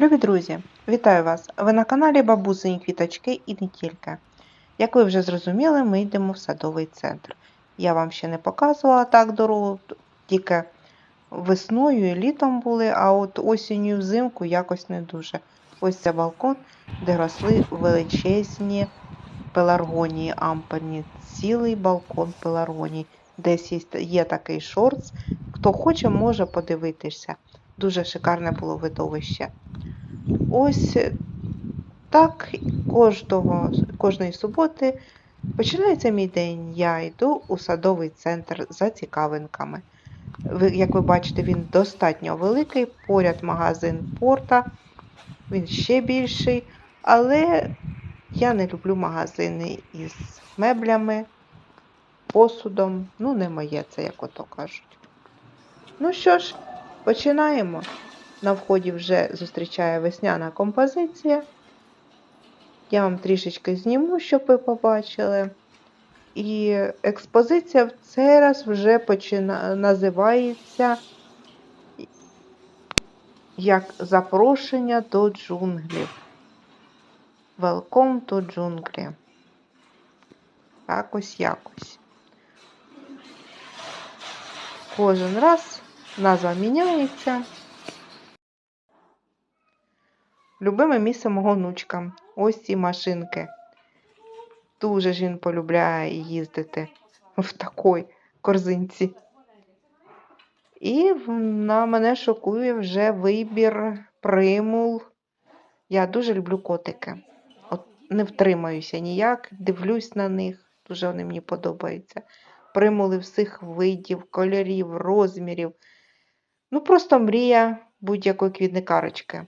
Любі друзі, вітаю вас! Ви на каналі Бабусині Квіточки і не тільки. Як ви вже зрозуміли, ми йдемо в садовий центр. Я вам ще не показувала так дорогу, тільки весною і літом були, а от осінню і взимку якось не дуже. Ось це балкон, де росли величезні пеларгонії амперні. Цілий балкон пеларгоній. Десь є, такий шортс. Хто хоче, може подивитися. Дуже шикарне було видовище. Ось так кожного, кожної суботи починається мій день. Я йду у садовий центр за цікавинками. Ви, як ви бачите, він достатньо великий, поряд магазин порта, він ще більший, але я не люблю магазини із меблями, посудом. Ну, не моє це, як ото кажуть. Ну що ж, починаємо. На вході вже зустрічає весняна композиція. Я вам трішечки зніму, щоб ви побачили. І експозиція в цей раз вже почина... називається як запрошення до джунглів. Welcome to джунглі. Якось якось. Кожен раз назва міняється. Любиме місце мого внучка. Ось ці машинки. Дуже ж він полюбляє їздити в такій корзинці. І на мене шокує вже вибір примул. Я дуже люблю котики. От не втримаюся ніяк, дивлюсь на них, дуже вони мені подобаються. Примули всіх видів, кольорів, розмірів. Ну, просто мрія будь-якої квітникарочки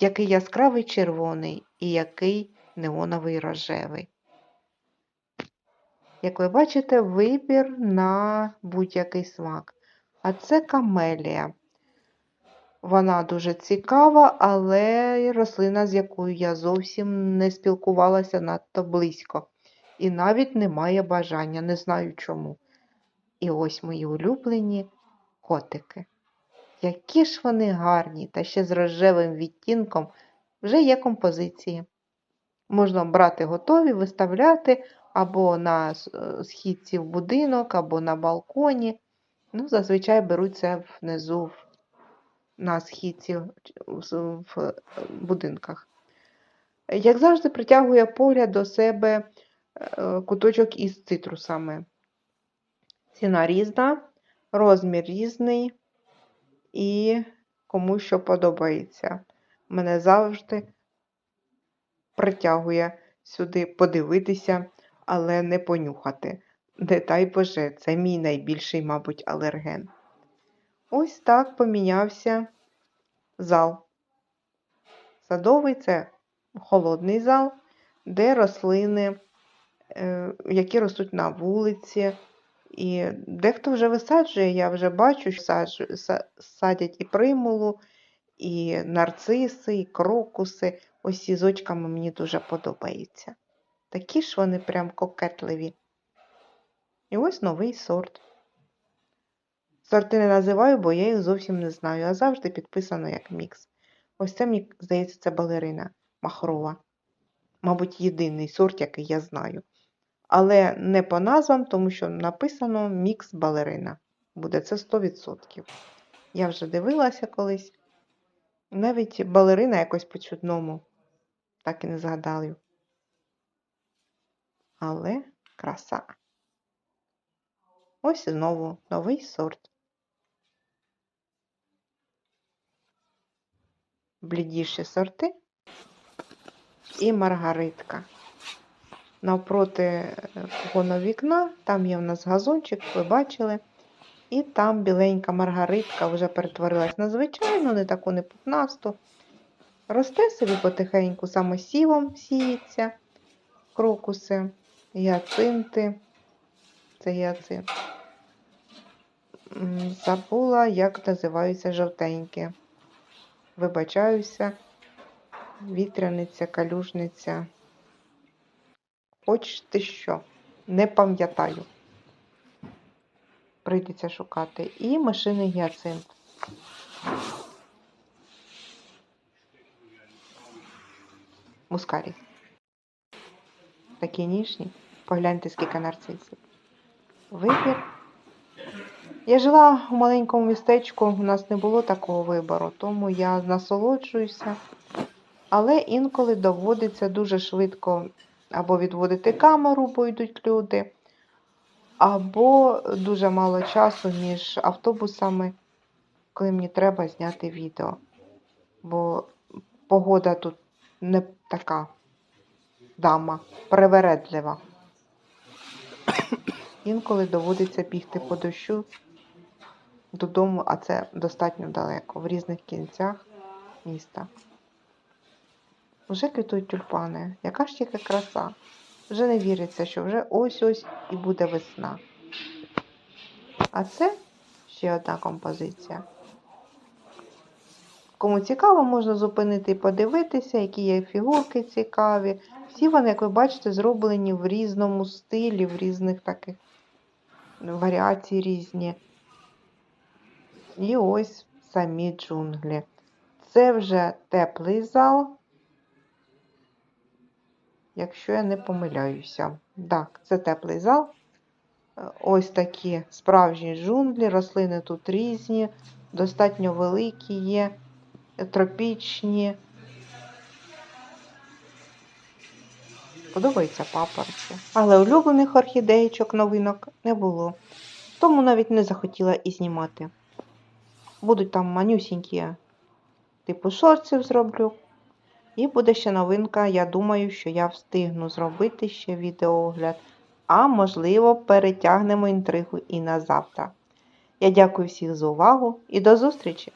який яскравий червоний і який неоновий рожевий. Як ви бачите, вибір на будь-який смак. А це камелія. Вона дуже цікава, але рослина, з якою я зовсім не спілкувалася надто близько. І навіть не має бажання, не знаю чому. І ось мої улюблені котики. Які ж вони гарні, та ще з рожевим відтінком вже є композиції. Можна брати готові, виставляти або на східці в будинок, або на балконі. Ну, Зазвичай беруть це внизу на східці в будинках. Як завжди, притягує погляд до себе е, куточок із цитрусами. Ціна різна, розмір різний і кому що подобається. Мене завжди притягує сюди подивитися, але не понюхати. Не дай Боже, це мій найбільший, мабуть, алерген. Ось так помінявся зал. Садовий це холодний зал, де рослини, е, які ростуть на вулиці. І дехто вже висаджує, я вже бачу, що садять і примулу, і нарциси, і крокуси. Ось ці з очками мені дуже подобається. Такі ж вони прям кокетливі. І ось новий сорт. Сорти не називаю, бо я їх зовсім не знаю, а завжди підписано як мікс. Ось це, мені здається, це балерина махрова. Мабуть, єдиний сорт, який я знаю. Але не по назвам, тому що написано мікс балерина. Буде це 100%. Я вже дивилася колись. Навіть балерина якось по-чудному. Так і не згадаю. Але краса. Ось знову новий сорт. Блідіші сорти і маргаритка навпроти вікона вікна, там є в нас газончик, ви бачили. І там біленька маргаритка вже перетворилась на звичайну, не таку непутнасту. Росте собі потихеньку самосівом сіється, крокуси, гіацинти. Це гіацинт. Забула, як називаються жовтенькі. Вибачаюся, вітряниця, калюжниця. Хочете що? Не пам'ятаю. Прийдеться шукати. І машини гіацинт. Мускарі. Такі ніжні. Погляньте, скільки нарцисів. Вибір. Я жила у маленькому містечку, у нас не було такого вибору, тому я насолоджуюся. Але інколи доводиться дуже швидко або відводити камеру, бо йдуть люди, або дуже мало часу між автобусами, коли мені треба зняти відео. Бо погода тут не така дама, привередлива. Інколи доводиться бігти по дощу додому, а це достатньо далеко, в різних кінцях міста. Вже квітують тюльпани. Яка ж тільки краса. Вже не віриться, що вже ось-ось і буде весна. А це ще одна композиція. Кому цікаво, можна зупинити і подивитися, які є фігурки цікаві. Всі вони, як ви бачите, зроблені в різному стилі, в різних таких варіацій різні. І ось самі джунглі. Це вже теплий зал, якщо я не помиляюся. Так, це теплий зал. Е, Ось такі справжні джунглі, рослини тут різні, достатньо великі є, тропічні. Подобаються папорці. Але улюблених орхідеєчок новинок не було. Тому навіть не захотіла і знімати. Будуть там манюсінькі, типу шорців зроблю. І буде ще новинка. Я думаю, що я встигну зробити ще відеоогляд. А можливо, перетягнемо інтригу і на завтра. Я дякую всіх за увагу і до зустрічі!